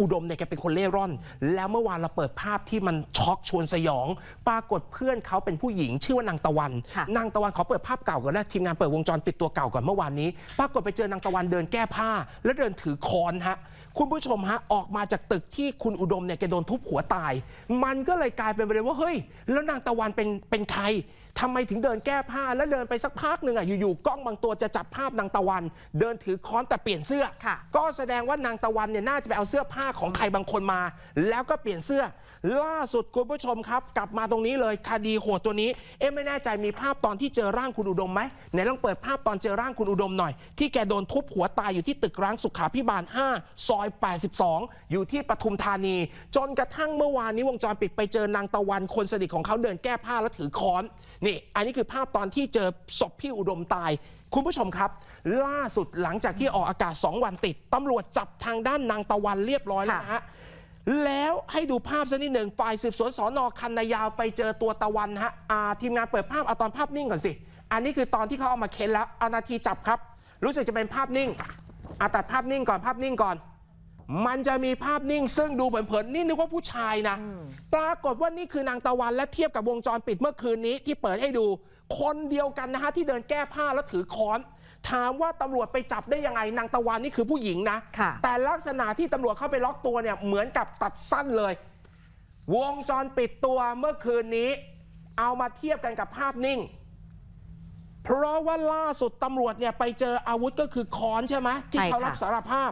อุดมเนี่ยแกเป็นคนเล่ร่อน แล้วเมื่อวานเราเปิดภาพที่มันช็อกชวนสยอง ปรากฏเพื่อนเขาเป็นผู้หญิง ชื่อว่านางตะวันค่ะนางตะวันขอเปิดภาพเก่าก่อนนะทีมงานเปิดวงจรปิดตัวเก่าก่อนเมื่อวานนี้ ปรากฏไปเจอนางตะวันเดินแก้ผ้า แล้วเดินถือค้อนฮะคุณผู้ชมฮะออกมาจากตึกที่คุณอุดมเนี่ยแกโดนทุบหัวตาย มันก็เลยกลายเป็นประเด็นว่าเฮ้ย แล้วนางตะวันเป็นเป็นใคร ทำไมถึงเดินแก้ผ้าแล้วเดินไปสักพักหนึ่งอะอยู่ๆกล้องบางตัวจะจับภาพนางตะวัน เดินถือค้อนแต่เปลี่ยนเสื้อ ค่ะ ก็แสดงว่านางตะวันเนี่ยน่าจะไปเอาเสื้อผ้าของใครบางคนมา แล้วก็เปลี่ยนเสื้อ ล่าสุดคุณผู้ชมครับ กลับมาตรงนี้เลยคดีโหดตัวนี้ เอ๊ะไม่แน่ใจมีภาพตอนที่เจอร่างคุณอุดมไหมไหนลองเปิดภาพตอนเจอร่างคุณอุดมหน่อย ที่แกโดนทุบหัวตายอยู่ที่ตึกร้างสุขาพิบาล 5 ซอย 82 อยู่ที่ปทุมธานี จนกระทั่งเมื่อวานนี้วงจรปิดไปเจอนางตะวันคนสนิทของเขาเดินแก้ผ้าแล้วถือค้อนนี่อันนี้คือภาพตอนที่เจอศพพี่อุดมตาย คุณผู้ชมครับ ล่าสุดหลังจากที่ออกอากาศ 2 วันติดตำรวจจับทางด้านนางตะวันเรียบร้อยแล้วนะฮะแล้วให้ดูภาพสักนิดหนึ่งฝ่ายสืบสวนสอนอคันนายาวไปเจอตัวตะวันฮะอ่าทีมงานเปิดภาพเอาตอนภาพนิ่งก่อนสิ อันนี้คือตอนที่เขาเอามาเค้นแล้วเอานาทีจับครับ รู้สึกจะเป็นภาพนิ่งอาตัดภาพนิ่งก่อนภาพนิ่งก่อน มันจะมีภาพนิ่งซึ่งดูเผินๆนี่นึกว่าผู้ชายนะ ปรากฏว่านี่คือนางตะวันและเทียบกับวงจรปิดเมื่อคืนนี้ที่เปิดให้ดู คนเดียวกันนะฮะที่เดินแก้ผ้าแล้วถือค้อน ถามว่าตำรวจไปจับได้ยังไงนางตะวันนี่คือผู้หญิงนะค่ะแต่ลักษณะที่ตำรวจเข้าไปล็อกตัวเนี่ยเหมือนกับตัดสั้นเลย วงจรปิดตัวเมื่อคืนนี้ เอามาเทียบกันกับภาพนิ่งเพราะว่าล่าสุดตำรวจเนี่ยไปเจออาวุธก็คือค้อนใช่ไหมที่ใช่ค่ะเขารับสารภาพ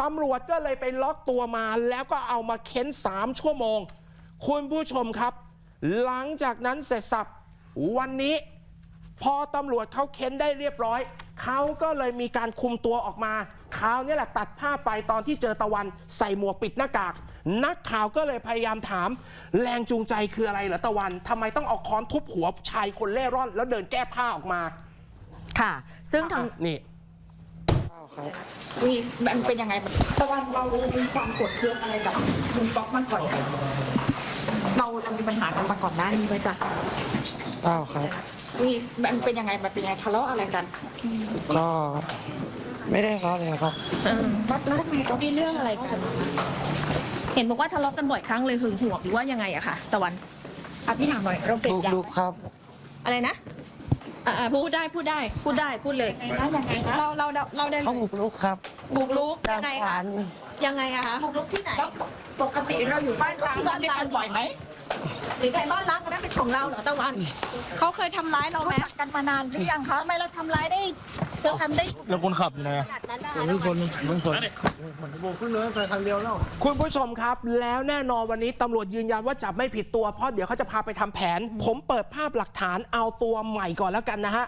ตำรวจก็เลยไปล็อกตัวมา แล้วก็เอามาเค้นสามชั่วโมง คุณผู้ชมครับ หลังจากนั้นเสร็จสับวันนี้ พอตำรวจเขาเค้นได้เรียบร้อย เขาก็เลยมีการคุมตัวออกมาคราวนี้แหละตัดภาพไปตอนที่เจอตะวันใส่หมวกปิดหน้ากาก นักข่าวก็เลยพยายามถาม แรงจูงใจคืออะไรเหรอตะวันทำไมต้องเอาค้อนทุบหัวชายคนเล่ร่อน แล้วเดินแก้ผ้าออกมา ค่ะ ซึ่งทางนี่ มีมันเป็นยังไงมันตะวันเรามีความกดเครื่องอะไรกับลุงป๊อกมันก่อนไหมเราเรามีปัญหากันมาก่อนหน้านี้ไหมจ๊ะเปล่าครับ มีมันเป็นยังไงมันเป็นยังไงทะเลาะอะไรกันก็ไม่ได้ทะเลาะเลยครับแล้วแล้วทำไมเรามีเรื่องอะไรกัน เห็นบอกว่าทะเลาะกันบ่อยครั้งเลยหึงหวงหรือว่ายังไงอะคะตะวันอะพี่ถามหน่อยเราเสพลูกยาลูกครับ อะไรนะ อ่าพูดได้พูดได้พูดได้พูดเลยแล้วยังไงนะเราเราเราเราได้เขาบุกลูกครับบุกลุกด้ายันงไงขวาคะนยังไงอะคะบุกลุกที่ไหนแล้วปกติเราอยู่บ้านที่บ้านด้วยกันบ่อยไหมหรือใครต้อนรับมันเป็นของเราเหรอตะวันเขาเคยทำร้ายเราไหมรู้จักกันมานานหรือยังคะทำไมเราทำร้ายได้ เราทำได้แล้วคนขับอยู่ไหนขอะนาดนั้นนะเดี๋ยวคะมีคนมีคนผมเพิ่งเดินไปทางเดียวแล้ว คุณผู้ชมครับ แล้วแน่นอนวันนี้ตำรวจยืนยันว่าจับไม่ผิดตัวเพราะเดี๋ยวเขาจะพาไปทำแผน ผมเปิดภาพหลักฐานเอาตัวใหม่ก่อนแล้วกันนะฮะ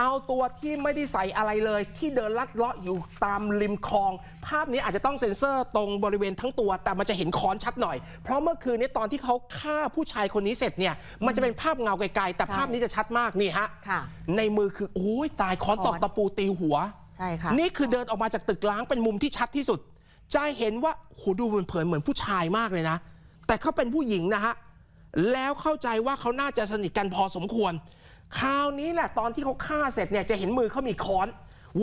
เอาตัวที่ไม่ได้ใส่อะไรเลย ที่เดินลัดเลาะอยู่ตามริมคลอง ภาพนี้อาจจะต้องเซ็นเซอร์ตรงบริเวณทั้งตัว แต่มันจะเห็นค้อนชัดหน่อย เพราะเมื่อคืนนี้ตอนที่เขาฆ่าผู้ชายคนนี้เสร็จเนี่ย มันจะเป็นภาพเงาไกลๆแต่ใช่ภาพนี้จะชัดมากนี่ฮะ ค่ะ ในมือคือโอ้ยตายค้อนตอกตะปูตีหัว ใช่ค่ะนี่คือเดินออกมาจากตึกล้างเป็นมุมที่ชัดที่สุด จะเห็นว่าโหดูเหมือนเผินเหมือนผู้ชายมากเลยนะ แต่เขาเป็นผู้หญิงนะฮะ แล้วเข้าใจว่าเขาน่าจะสนิทกันพอสมควร คราวนี้แหละตอนที่เขาฆ่าเสร็จเนี่ยจะเห็นมือเขามีค้อน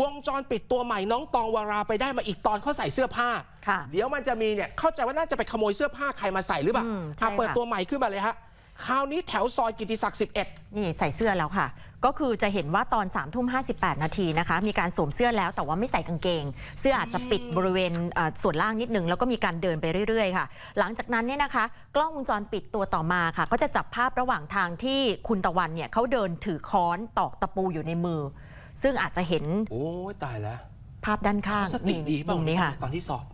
วงจรปิดตัวใหม่น้องตองวาราไปได้มาอีกตอนเขาใส่เสื้อผ้าค่ะเดี๋ยวมันจะมีเนี่ยเข้าใจว่าน่าจะไปขโมยเสื้อผ้าใครมาใส่หรือเปล่าอืมใช่อะเปิดค่ะตัวใหม่ขึ้นมาเลยฮะคราวนี้แถวซอยกิติศักดิ์11 นี่ใส่เสื้อแล้วค่ะ ก็คือจะเห็นว่าตอน3ามทุ่มห้นาทีนะคะมีการสวมเสื้อแล้วแต่ว่าไม่ใส่กางเกง เสื้ออาจจะปิดบริเวณเอ่อส่วนล่างนิดนึง แล้วก็มีการเดินไปเรื่อยๆค่ะ หลังจากนั้นเนี่ยนะคะ กล้องวงจรปิดตัวต่อมาค่ะ ก็จะจับภาพระหว่างทางที่คุณตะวันเนี่ยเขาเดินถือค้อนตอกตะปูอยู่ในมือ ซึ่งอาจจะเห็นโอ้ยตายแล้วภาพด้านข้างสติดีเปล่ามุมนี้ค่ะตอนที่สอบ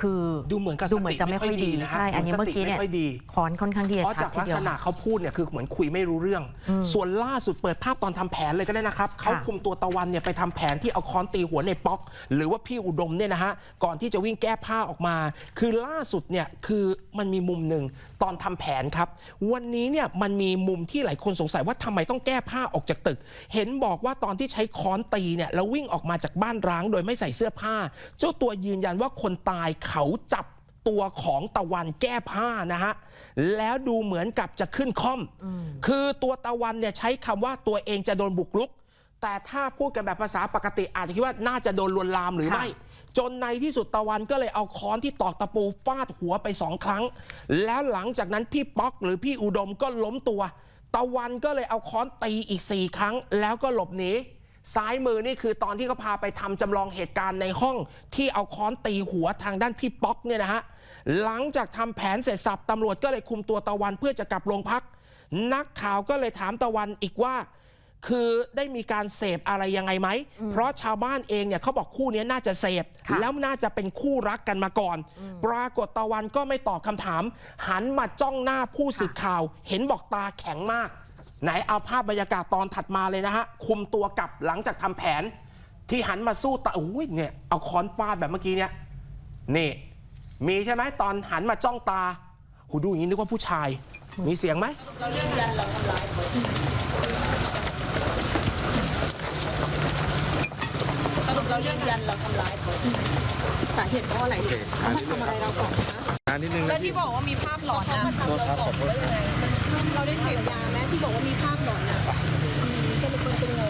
คือดูเหมือนกับดูเหมือนจะไม่ค่อยดีนะฮะใช่อันนี้สติเมื่อกี้เนี่ยไม่ค่อยดีค้อนค่อนข้างที่จะเพราะชัดจากทีลักเดียวษณะเขาพูดเนี่ยคือเหมือนคุยไม่รู้เรื่องอืมส่วนล่าสุดเปิดภาพตอนทำแผนเลยก็ได้นะครับ เขาคุมตัวตะวันเนี่ยไปทำแผนที่เอาค้อนตีหัวในป๊อก หรือว่าพี่อุดมเนี่ยนะฮะ ก่อนที่จะวิ่งแก้ผ้าออกมา คือล่าสุดเนี่ยคือมันมีมุมหนึ่งตอนทำแผนครับ วันนี้เนี่ยมันมีมุมที่หลายคนสงสัยว่าทำไมต้องแก้ผ้าออกจากตึก เห็นบอกว่าตอนที่ใช้ค้อนตีเนี่ยแล้ววิ่งออกมาจากบ้านร้างโดยไม่ใส่เสื้อผ้า เจ้าตัวยืนยันว่าคนตายเขาจับตัวของตะวันแก้ผ้านะฮะ แล้วดูเหมือนกับจะขึ้นค่อม คือตัวตะวันเนี่ยใช้คำว่าตัวเองจะโดนบุกรุก แต่ถ้าพูดกันแบบภาษาปกติอาจจะคิดว่าน่าจะโดนลวนลามหรือค่ะไม่ จนในที่สุดตะวันก็เลยเอาค้อนที่ตอกตะปูฟาดหัวไปสองครั้ง แล้วหลังจากนั้นพี่ป๊อกหรือพี่อุดมก็ล้มตัว ตะวันก็เลยเอาค้อนตีอีก4ครั้ง แล้วก็หลบหนี ซ้ายมือนี่คือตอนที่เขาพาไปทำจำลองเหตุการณ์ในห้องที่เอาค้อนตีหัวทางด้านพี่ป๊อกเนี่ยนะฮะหลังจากทำแผนเสร็จสับตำรวจก็เลยคุมตัวตะวันเพื่อจะกลับโรงพัก นักข่าวก็เลยถามตะวันอีกว่า คือได้มีการเสพอะไรยังไงไหม เพราะชาวบ้านเองเนี่ยเขาบอกคู่นี้น่าจะเสพค่ะแล้วน่าจะเป็นคู่รักกันมาก่อน ปรากฏตะวันก็ไม่ตอบคำถาม หันมาจ้องหน้าผู้สื่อข่าว เห็นบอกตาแข็งมาก ไหนเอาภาพบรรยากาศตอนถัดมาเลยนะฮะ คุมตัวกลับหลังจากทำแผน ที่หันมาสู้ตาอุ้ยเนี่ยเอาค้อนฟาดแบบเมื่อกี้เนี่ยนี่ มีใช่ไหมตอนหันมาจ้องตาหูดูอย่างนี้นึกว่าผู้ชาย มีเสียงไหมสรุปเรายื นยันเราทำร้ายเขาสาเหตุเพราะอะไรเขามาทำอะไรเราก่อนนะงานนิดนึงแล้วนะที่บอกว่ามีภาพหลอนนะเขามาทำเราก่อนว่ายังไงเราได้เสพยาไหมที่บอกว่ามีภาพหลอนนะสรุปมันเป็นไง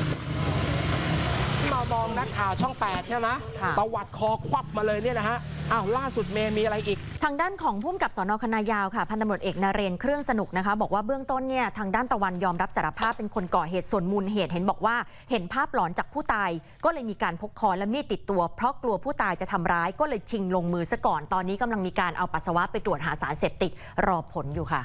มามองนักข่าวช่อง8ใช่ไหมค่ะตวัดคอควับมาเลยเนี่ยนะฮะ อ้าวล่าสุดเมย์มีอะไรอีก ทางด้านของผู้มกับสนคณะยาวค่ะพันตำรวจเอกนเรนเครื่องสนุกนะคะ บอกว่าเบื้องต้นเนี่ยทางด้านตะวันยอมรับสารภาพเป็นคนก่อเหตุส่วนมูลเหตุเห็นบอกว่าเห็นภาพหลอนจากผู้ตาย ก็เลยมีการพกคอนและมีดติดตัว เพราะกลัวผู้ตายจะทำร้ายก็เลยชิงลงมือซะก่อนตอนนี้กำลังมีการเอาปัสสาวะไปตรวจหาสารเสพติดรอผลอยู่ค่ะ